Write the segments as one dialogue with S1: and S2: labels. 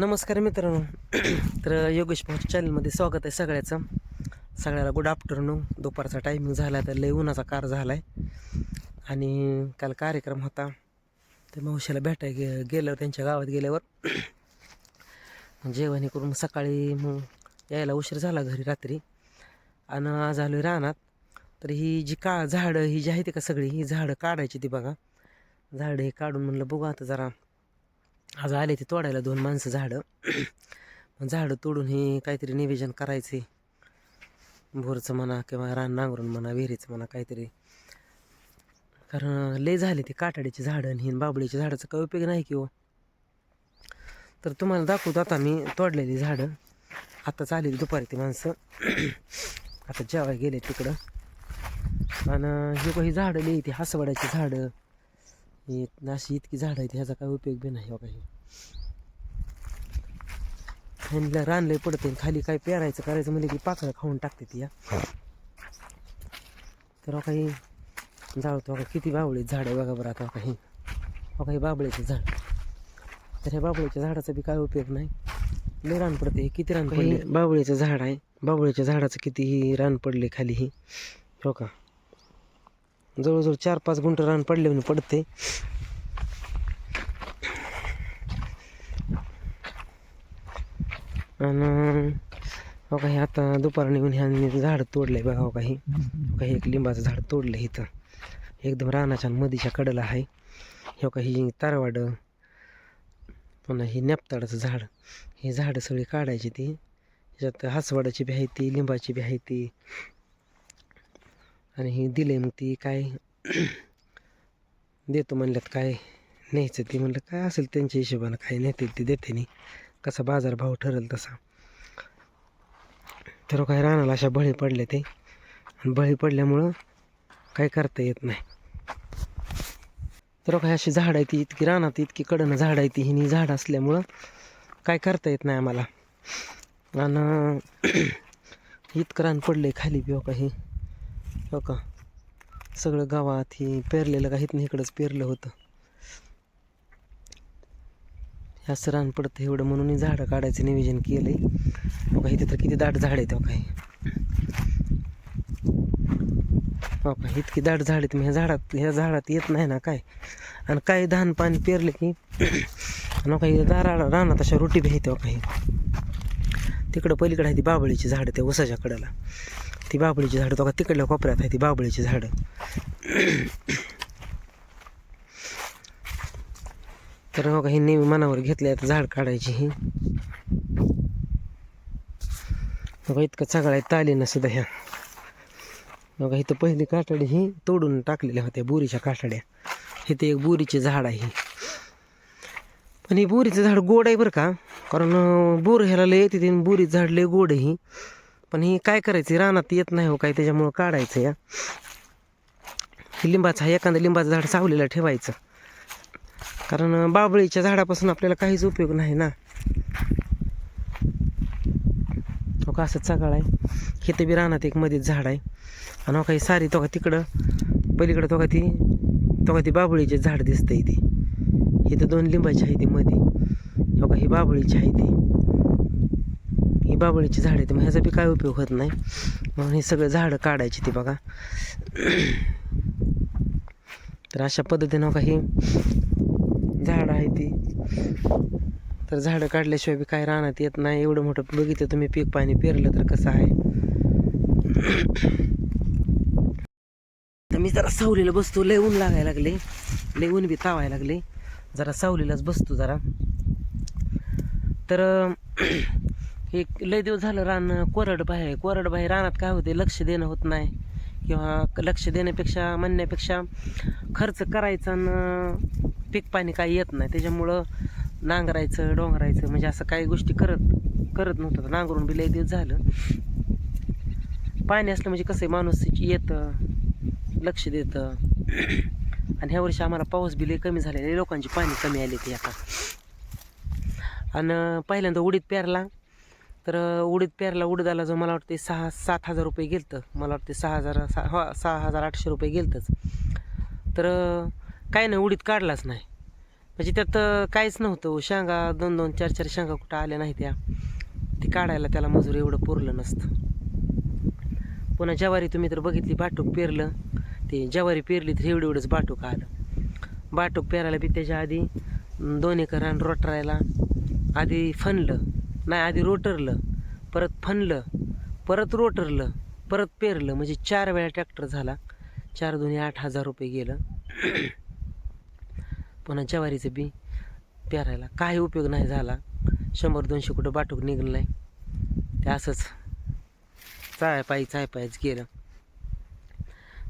S1: नमस्कार मित्रांनो. तर योगेश पवार चॅनलमध्ये स्वागत आहे सगळ्याचं. सगळ्याला गुड आफ्टरनून दुपारचा टायमिंग झाला तर लय उन्हाचा कार झाला आहे आणि काल कार्यक्रम होता. ते मावशीला भेटाय गे गेल्यावर त्यांच्या गावात गेल्यावर. जेवण हे करून मग सकाळी मग यायला उशीर झाला घरी रात्री. आणि आज आलो रानात. तर ही जी का झाडं ही जी आहे ती का सगळी ही झाडं काढायची ती बघा. झाडं हे काढून म्हणलं बघू आता जरा. आज आले ते तोडायला दोन माणसं झाडं. मग झाडं तोडून हे काहीतरी निवेदन करायचे. भोरचं म्हणा किंवा रान नांगरून म्हणा विहिरीचं म्हणा काहीतरी. कारण लय झाले ते काटाडीची झाडं आणि ही झाडाचा काही उपयोग नाही की हो. तर तुम्हाला दाखवतो आता मी तोडलेली झाडं. आत्ताच आलेली दुपारी ती माणसं. आता जेवाय गेले तिकडं. आणि हे काही झाडं लई हसवड्याची झाडं. ही अशी इतकी झाडं आहेत ह्याचा काय उपयोग बी नाही हो काही. ह्यांना रानलंय पडते खाली काय पेरायचं करायचं म्हणजे की पाखरं खाऊन टाकते ती या तर हो काही जाळतो का किती बावळीत झाड आहे बघा बरं आता हो काही. हो काही बाबळीचं झाड. तर ह्या बाबळीच्या झाडाचा बी काय उपयोग नाही. लय रान पडते किती रान पडले? बाबळीचं झाड आहे बाबळीच्या झाडाचं कितीही रान पडले खाली ही. हो का? जवळजवळ चार पाच गुंठ रान पडले म्हणून पडते. आणि हो काही आता दुपार निघून ह्या झाड तोडलंय बघा हो काही हो काही एक लिंबाचं झाड तोडलं इथं. एकदम रानाच्या आणि मधीच्या कडेला आहे. हो काही तारवाड पुन्हा हे नेपताडाचं झाड हे झाडं सगळी काढायची ती. ह्याच्यात हसवाडाची बी आहे ती लिंबाची बी आहे ती. आणि ही दिले मग ती काय देतो म्हणल्यात काय न्यायचं ती म्हणलं काय असेल त्यांच्या हिशोबानं काय नेतील ते देते नाही. कसा बाजार भाव ठरेल तसा. तर काय रानाला अशा बळी पडले ते. आणि बळी पडल्यामुळं काय करता येत नाही. तर काय अशी झाड आहे ती इतकी रानात इतकी कडनं झाड आहे ती हिनी झाड असल्यामुळं काय करता येत नाही आम्हाला. आणि इतकं रान पडले खाली बी हो काही हो का? सगळं गावात हे पेरलेलं का इथनं इकडंच पेरलं होतं. हे असं रान पडतं एवढं म्हणून झाडं काढायचं नियोजन केलंय. बघा इथे तर किती दाट झाड आहेत काही हो, हो इतकी दाट झाड आहेत मग ह्या झाडात ह्या झाडात येत नाही ना काय? आणि काही धान पाणी पेरलं की आणि हो काही दारा रानात अशा रोटी बी हो काही तिकडं पलीकडे आहे ती बाबळीची झाडं त्या वसाच्या कड्याला ती बाबळीची झाडं तो का तिकडल्या कोपऱ्यात आहे ती बाबळीची झाडं. तर हो का हे नेहमी मनावर घेतले आता झाड काढायची ही. हो बघा इतकं सगळं आहे तालीनं सुद्धा ह्या. हो बघा इथं पहिली काटाडी ही तोडून टाकलेल्या होत्या बोरीच्या काटाड्या इथे एक बोरीचे झाड आहे पण हे बोरीचं झाड गोड आहे बरं का कारण बोर ह्याला लय येते बोरीचं झाड लय गोड आहे पण ही काय करायची? रानात येत नाही हो काय त्याच्यामुळं काढायचं या. लिंबाचा लिंबाचं हा एखादा लिंबाचं झाड सावलेलं ठेवायचं. कारण बाबळीच्या झाडापासून आपल्याला काहीच उपयोग नाही ना. तो का असं चगाळ आहे? इथं बी रानात एक मध्येच झाड आहे. आणि हो काही सारी तो का तिकडं पलीकडं तो का ती तो का ती बाबळीचे झाड दिसतं इथे इथं दोन लिंबाची आहे ती मध्ये हो का ही बाबळीची आहे ती. ही बाबळीची झाडं आहेत मग ह्याचा बी काय उपयोग होत नाही? म्हणून हे सगळं झाडं काढायची ती बघा. तर अशा पद्धतीनं काही झाडं आहे ती. तर झाडं काढल्याशिवाय बी काय राहण्यात येत नाही. एवढं मोठं बघितलं तुम्ही पीक पाणी पेरलं तर कसं आहे? तर मी जरा सावलीला बसतो लय ऊन लागायला लागले. लय ऊन बी तावायला लागले. जरा सावलीलाच बसतो जरा. तर हे लय दिवस झालं रान कोरड बाहेर कोरड बाहेर रानात काय होते लक्ष देणं होत नाही. किंवा लक्ष देण्यापेक्षा म्हणण्यापेक्षा खर्च करायचा आणि पीक पाणी काही येत नाही. त्याच्यामुळं नांगरायचं डोंगरायचं म्हणजे असं काही गोष्टी करत करत नव्हतं. नांगरून बी लय दिवस झालं. पाणी असलं म्हणजे कसं आहे माणूस येतं लक्ष देतं. आणि ह्या वर्षी आम्हाला पाऊस बी लय कमी झालेला लोकांची पाणी कमी आले ते आता. आणि पहिल्यांदा उडीत पेरला. तर उडीद पेरला उडदाला जो मला वाटते सहा सात हजार रुपये गेलतं. मला वाटते सहा हजार सहा हो, सहा हजार आठशे रुपये गेलतंच. तर काय नाही उडीद काढलाच नाही. म्हणजे त्यात काहीच नव्हतं. शेंगा दोन दोन चार चार शेंगा कुठं आल्या नाही त्या. ती काढायला त्याला मजूर एवढं पुरलं नसतं. पुन्हा ज्वारी तुम्ही तर बघितली बाटूक पेरलं. ते ज्वारी पेरली तर एवढं एवढंच बाटूक आलं. बाटूक पेरायला बी त्याच्या आधी दोन एकर रान रोटरायला आधी फनलं. नाही आधी रोटरलं परत फनलं परत रोटरलं परत पेरलं. म्हणजे चार वेळा ट्रॅक्टर झाला. चार दोन्ही आठ हजार रुपये गेलं. पुन्हा ज्वारीचं बी पेरायला काही उपयोग नाही झाला. शंभर दोनशे कुठं बाटूक निघलं नाही. ते असंच चाय पायी चाय गेलं.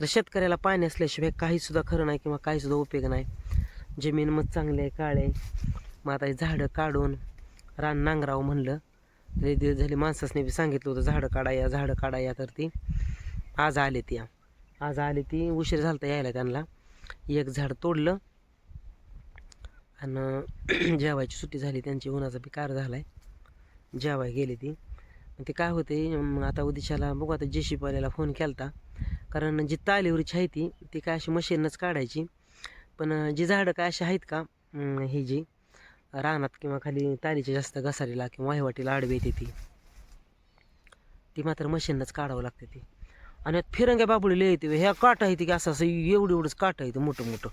S1: तर शेतकऱ्याला पाणी असल्याशिवाय काहीसुद्धा खरं नाही किंवा काहीसुद्धा उपयोग नाही. जमीन मग चांगली आहे काळे मग आता झाडं काढून रान नांगराव म्हणलं. लई दिवस झाले माणसासने बी सांगितलं होतं झाडं काढा या झाडं काढा या तर ती. आज आले ती आज आले ती उशीर झालता यायला त्यांना. एक झाड तोडलं. आणि जेवायची सुट्टी झाली त्यांची उन्हाचा बी कार झाला आहे जेवाय गेली ती. मग ते काय होते आता उदिशाला बघू आता जे शिपाल्याला फोन केला कारण जी तालीवरची आहे ती ती काय अशी मशीनच काढायची. पण जी झाडं काय अशी आहेत का ही जी रानात किंवा खाली तालीच्या जास्त घसारीला किंवा वाहिवाटीला आडवी येते ती. ती मात्र मशीनलाच काढावं लागते ती. आणि फिरंग्या बाबुळीला येते ह्या काट आहे ती की असं असं एवढं एवढंच काट आहे ते मोठं मोठं.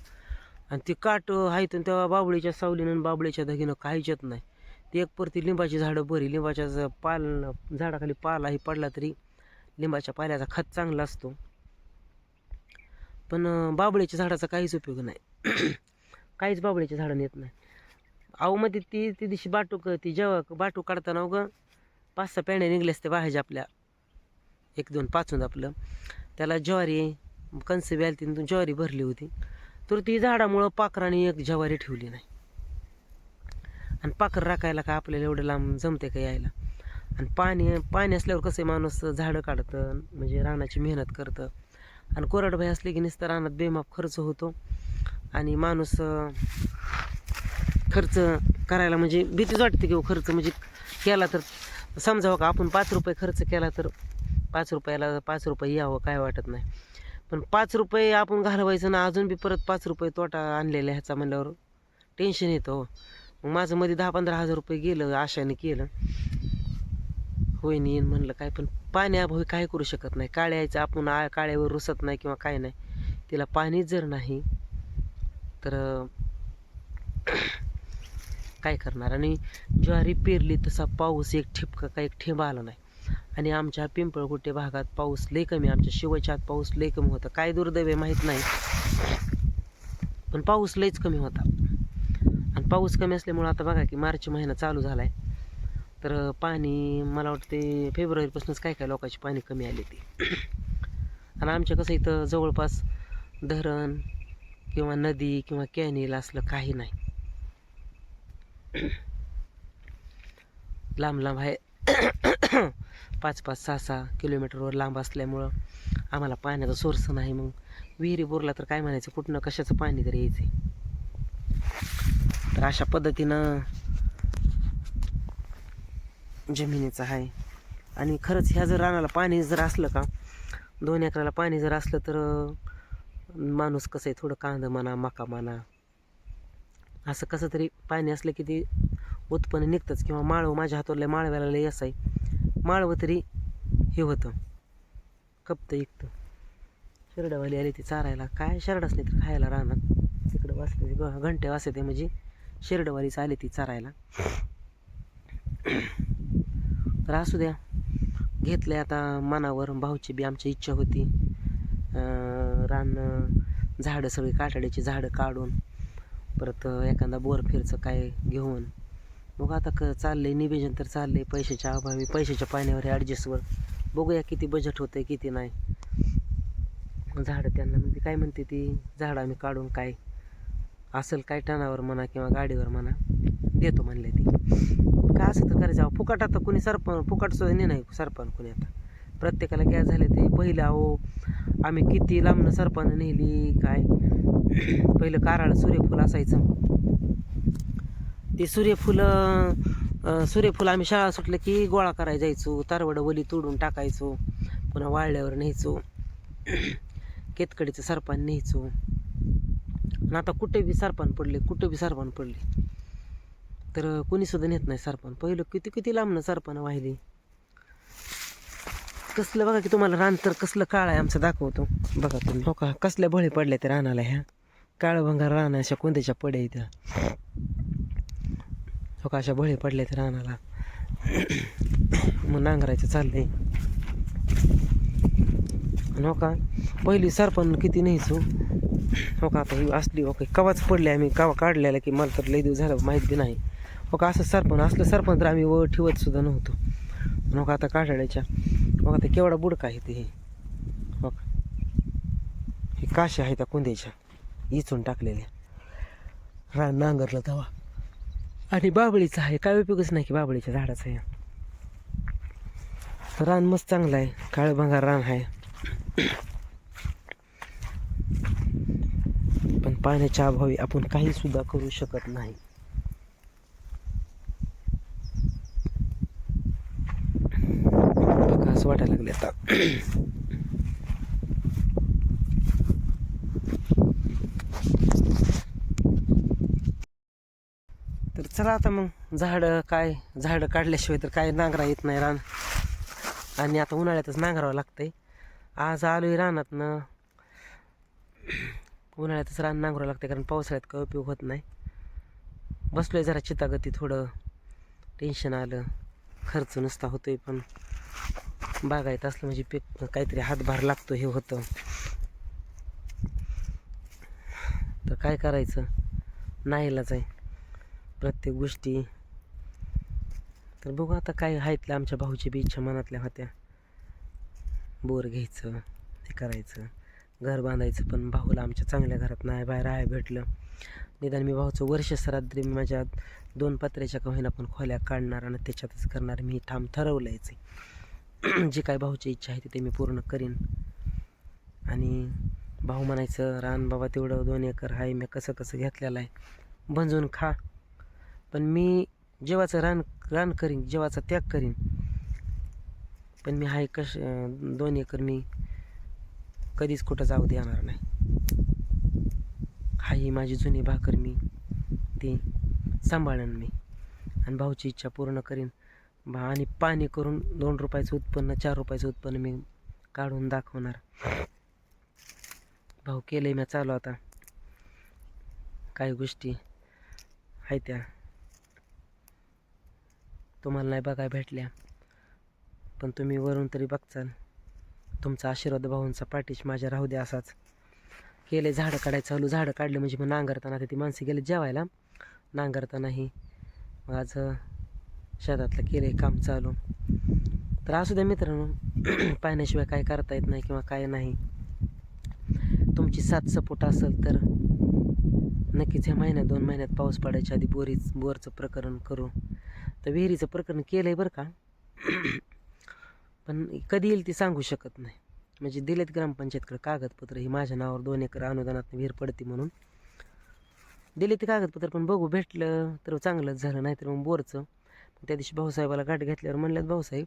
S1: आणि ती काट आहेत तेव्हा बाबळीच्या सावलीनं बाबळीच्या धगीनं काहीच येत नाही. ती एक परती लिंबाची झाडं बरी लिंबाच्या पाल झाडाखाली पालाही पडला तरी लिंबाच्या पाल्याचा खत चांगला असतो. पण बाबळीच्या झाडाचा काहीच उपयोग नाही. काहीच बाबळीच्या झाडाने येत नाही. अहो मध्ये ती ती दिवशी बाटूक ती जेव्हा बाटू काढताना उगं पाच सहा पेण्या निघल्या असते बाहेरच्या आपल्या. एक दोन पाचून आपलं. त्याला ज्वारी कंस बी आली ती ज्वारी भरली होती. तर ती झाडामुळं पाखराने एक ज्वारी ठेवली नाही. आणि पाखर राखायला का आपल्याला एवढं लांब जमते का यायला? आणि पाणी पाणी असल्यावर कसं माणूस झाडं काढतं म्हणजे रानाची मेहनत करतं. आणि कोरडभाई असले की नुसतं रानात बेमाप खर्च होतो. आणि माणूस खर्च करायला म्हणजे भीतीच वाटते की हो खर्च म्हणजे केला तर समजावं का? आपण पाच रुपये खर्च केला तर पाच रुपयाला पाच रुपये यावं काय वाटत नाही. पण पाच रुपये आपण घालवायचं ना अजून बी परत पाच रुपये तोटा आणलेला ह्याचा म्हणल्यावर टेन्शन येतं हो. मग माझं मध्ये दहा पंधरा हजार रुपये गेलं आशाने केलं. होय येईन म्हणलं काय पण पाण्याअभावी काय करू शकत नाही. काळ्याचं आपण आ काळ्यावर रुसत नाही किंवा काय नाही. तिला पाणी जर नाही तर काय करणार? आणि ज्वारी पेरली तसा पाऊस एक ठिपका का एक ठेंबा आला नाही. आणि आमच्या पिंपळकुटे भागात पाऊस लय कमी आमच्या शिवायच्या आत पाऊस लय कमी होता. काय दुर्दैव आहे माहीत नाही. पण पाऊस लयच कमी होता. आणि पाऊस कमी असल्यामुळं आता बघा की मार्च महिना चालू झाला आहे तर पाणी मला वाटते फेब्रुवारीपासूनच काय काय लोकांची पाणी कमी आली ती आणि आमच्या कसं इथं जवळपास धरण किंवा नदी किंवा कॅनेल असलं काही नाही. लांब लांब आहे. पाच पाच सहा सहा किलोमीटरवर लांब असल्यामुळं आम्हाला पाण्याचा सोर्स नाही मग. विहिरी बोरला तर काय म्हणायचं? कुठनं कशाचं पाणी तरी यायचं तर अशा पद्धतीनं जमिनीचं आहे. आणि खरंच ह्या जर रानाला पाणी जर असलं का दोन एकराला पाणी जर असलं तर माणूस कसं आहे? थोडं कांदा म्हणा मका म्हणा असं कसं तरी पाणी असलं की ते उत्पन्न निघतंच. किंवा माळव माझ्या हातातल्या माळव्याला लय असं आहे. माळवं तरी हे होतं. कपतं इकतं शेरडावाली आली ती चारायला. काय शेरडाच नाही तर खायला रानात. तिकडं वाचले घंटे वाचते म्हणजे शेरडवालीच आली ती चारायला. तर असू द्या. घेतलंय आता मनावर. भाऊची बी आमची इच्छा होती. रान झाडं सगळी काटाड्याची झाडं काढून. परत एखादा बोरफेरचं काय घेऊन. मग आता क चाललंय निवेदन तर चाललंय पैशाच्या अभावी पैशाच्या पाण्यावर ॲडजस्टवर बघूया किती बजेट होतं आहे किती नाही. झाडं त्यांना म्हणजे काय म्हणते ती? झाडं आम्ही काढून काय? असेल काय टनावर म्हणा किंवा गाडीवर म्हणा देतो म्हणले ती. काय असं तर करायचं? अहो, फुकट आता कोणी सरपण फुकट सुद्धा नाही नाही सरपण कोणी आता. प्रत्येकाला गॅस झाले ते. पहिलं अहो आम्ही किती लांबनं सरपण नेली काय? पहिलं काराळ सूर्यफूल असायचं. ते सूर्यफुलं सूर्यफुल सूर्यफूल आम्ही शाळा सुटलं की गोळा करायला जायचो तारवडं वली तोडून टाकायचो पुन्हा वाळल्यावर न्यायचो केतकडीचं सरपान न्यायचो. आणि आता कुठे बी सरपान पडले कुठे बी सरपान पडले तर कोणीसुद्धा नेत नाही सरपान पहिलं किती किती लांबनं सरपान वाहिली कसलं बघा की तुम्हाला रान तर कसलं काळ आहे आमचं दाखवतो. बघा तुम्ही. हो का? कसल्या बळी पडल्या ते रानाला ह्या? काळं भंगार रान अशा कोणत्याच्या पड्या इथं हो का? अशा बळी पडल्या ते रानाला. मग नांगरायचं चाललंय. हो का? पहिली सरपण किती न्यायचो हो. हो. का? आता ही असली हो ओके कवाच पडले आम्ही कवा काढलेला की मला तर लई दिवस झालं माहीत नाही. हो का? असं सरपण असलं सरपण तर आम्ही व ठेवत सुद्धा नव्हतो. आणि हो का? आता काढायच्या. बघा ते केवढा बुडका आहे ते. हे हो हे काशी आहे त्या कुंद्याच्या. इचून टाकलेल्या. रान नांगरलं तवा. आणि बाबळीचा आहे. काय उपयोगच नाही की बाबळीच्या झाडाचं आहे रान मस्त चांगलं आहे. काळं भंगार रान आहे. पण पाण्याच्या अभावी आपण काही सुद्धा करू शकत नाही बघा असं वाटायला लागले आता. तर चला आता मग झाडं काय झाडं काढल्याशिवाय तर काय नांगरा येत नाही रान. आणि आता उन्हाळ्यातच नांगरावं लागतंय. आज आलोय रानातनं. उन्हाळ्यातच रान नांगरावं लागतं कारण पावसाळ्यात काय उपयोग होत नाही. बसलोय जरा चितागती थोडं. टेन्शन आलं. खर्च नुसता होतोय पण. बागायत असलं म्हणजे पीक काहीतरी हातभार लागतो हे होतं. तर काय करायचं? नाहीलाच आहे. प्रत्येक गोष्टी. तर बघू आता काय आहेत आमच्या भाऊची बी इच्छा मनातल्या होत्या. बोर घ्यायचं हे करायचं. घर बांधायचं पण भाऊला आमच्या चांगल्या घरात नाही बाहेर आहे भेटलं. निदान मी भाऊचं वर्ष सरात्री मी माझ्या दोन पत्र्याच्या कहिना पण खोल्या काढणार आणि त्याच्यातच करणार. मी ठाम ठरवलंयच आहे जी काय भाऊची इच्छा आहे ती ते मी पूर्ण करीन. आणि भाऊ म्हणायचं रान बाबा तेवढं दोन एकर आहे मी कसं कसं घेतलेलं आहे. भंजून खा. पण मी जेवाचं रान रान करीन जेवाचा त्याग करीन. पण मी हाय कश दोन एकर मी कधीच कुठं जाऊ देणार नाही. हा ही माझी जुनी भाकर मी ती सांभाळेन मी. आणि भाऊची इच्छा पूर्ण करीन. आणि पाणी करून दोन रुपयाचं उत्पन्न चार रुपयाचं उत्पन्न मी काढून दाखवणार. भाऊ केलं मी चालू आता. काही गोष्टी आहे त्या. तुम्हाला नाही बघाय भेटल्या. पण तुम्ही वरून तरी बघचाल. तुमचा आशीर्वाद भाऊंचा पाठीश माझ्या राहू द्या असाच. केले झाडं काढायचं चालू. झाडं काढले म्हणजे मग नांगरताना ते ती माणसं गेले जेवायला. नांगरतानाही. आज शेतातलं केलं आहे काम चालू. तर असू द्या मित्रांनो पाहण्याशिवाय काय करता येत नाही किंवा काय नाही. तुमची साथ सपोर्ट असेल तर नक्कीच ह्या महिन्यात दोन महिन्यात पाऊस पडायच्या आधी बोरीच बोरचं प्रकरण करू. तर विहिरीचं प्रकरण केलं आहे बरं का. पण कधी येईल ते सांगू शकत नाही. म्हणजे दिलेत ग्रामपंचायतकडे कागदपत्र ही माझ्या नावावर दोन एकर अनुदानात विहीर पडते म्हणून. दिले ते कागदपत्र पण बघू भेटलं तर चांगलंच झालं नाही तर मग बोरचं. त्या दिवशी भाऊसाहेबाला गाठ घेतल्यावर म्हणल्यात भाऊसाहेब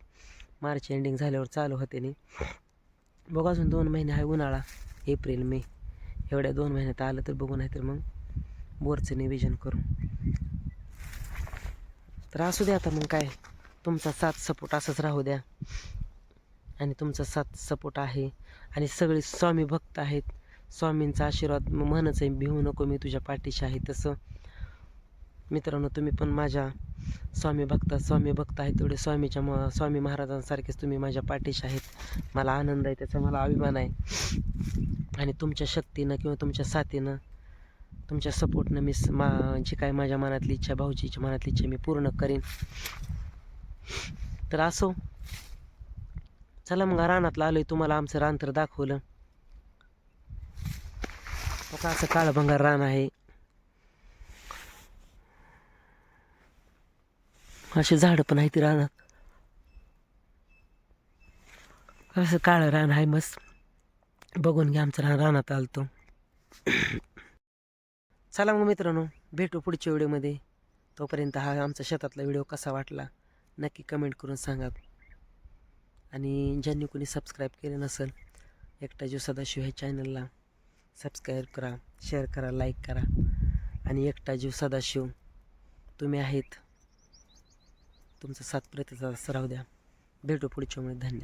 S1: मार्च एंडिंग झाल्यावर चालू होते नाही बघा अजून दोन महिने आहे उन्हाळा एप्रिल मे. एवढ्या दोन महिन्यात आलं तर बघू नाही तर मग बोरचं निवेदन करू. तर असू द्या आता मग काय तुमचा साथ सपोर्ट असंच राहू द्या. आणि तुमचा साथ सपोर्ट आहे आणि सगळे स्वामी भक्त आहेत. स्वामींचा आशीर्वाद म्हणच आहे भिवू नको मी तुझ्या पाठीशी आहे तसं. मित्रांनो तुम्ही पण माझ्या स्वामी भक्ता स्वामी भक्त आहेत तेवढे. स्वामीच्या म स्वामी महाराजांसारखेच तुम्ही माझ्या पाठीशी आहेत. मला आनंद आहे त्याचा मला अभिमान आहे. आणि तुमच्या शक्तीनं किंवा तुमच्या साथीनं तुमच्या सपोर्टनं मी मा जी काय माझ्या मनातली इच्छा भाऊची इच्छा मनातली इच्छा मी पूर्ण करीन. तर असो. चला मग रानातलं आलोय. तुम्हाला आमचं रान तर दाखवलं. असं काळं भंगार रान आहे. असे झाडं पण आहेत रानात. असं काळं रान आहे मस्त. बघून घ्या आमचं रान रानात आलतो. चला मग मित्रांनो भेटू पुढच्या व्हिडिओमध्ये. तोपर्यंत हा आमचा शेतातला व्हिडिओ कसा वाटला नक्की कमेंट करून सांगा. आणि ज्यांनी कोणी सबस्क्राईब केलं नसेल एकटा जीव सदाशिव ह्या चॅनलला सबस्क्राईब करा शेअर करा लाईक करा. आणि एकटा जीव सदाशिव तुम्ही आहेत तुमचा सात प्रतिसाद सराव द्या. भेटू पुढच्या वेळी. धन्यवाद.